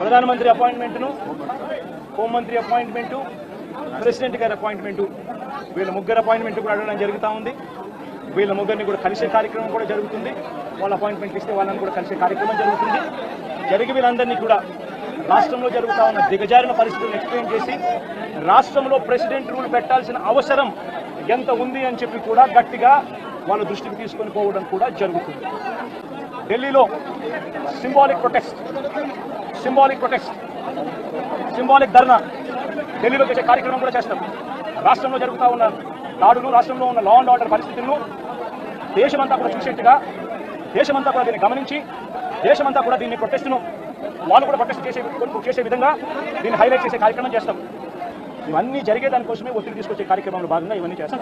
ప్రధానమంత్రి అపాయింట్మెంట్ను హోంమంత్రి appointment president గారి అపాయింట్మెంటు వీళ్ళ ముగ్గురు అపాయింట్మెంట్ కూడా అడగడం జరుగుతూ ఉంది. వీళ్ళ ముగ్గురిని కూడా కలిసే కార్యక్రమం కూడా జరుగుతుంది. వాళ్ళ అపాయింట్మెంట్ ఇస్తే వాళ్ళని కూడా కలిసే కార్యక్రమం జరుగుతుంది. జరిగి వీళ్ళందరినీ కూడా రాష్ట్రంలో జరుగుతూ ఉన్న దిగజారిన పరిస్థితులను ఎక్స్ప్లెయిన్ చేసి రాష్ట్రంలో ప్రెసిడెంట్ రూల్ పెట్టాల్సిన అవసరం ఎంత ఉంది అని చెప్పి కూడా గట్టిగా వాళ్ళ దృష్టికి తీసుకొని పోవడం కూడా జరుగుతుంది. ఢిల్లీలో symbolic protest. Symbolic protest symbolic ధర్నా ఢిల్లీలో చేసే కార్యక్రమం కూడా చేస్తాం. రాష్ట్రంలో జరుగుతూ ఉన్న దాడులు రాష్ట్రంలో ఉన్న లా అండ్ ఆర్డర్ పరిస్థితులను దేశమంతా కూడా చూసేట్టుగా దేశమంతా కూడా దీన్ని గమనించి దేశమంతా కూడా దీన్ని ప్రొటెస్ట్ను వాళ్ళు కూడా ప్రొటెస్ట్ చేసే చేసే విధంగా దీన్ని హైలైట్ చేసే కార్యక్రమం చేస్తాం. ఇవన్నీ జరిగే దానికోసమే ఒత్తిడి తీసుకొచ్చే కార్యక్రమంలో భాగంగా ఇవన్నీ చేస్తాం.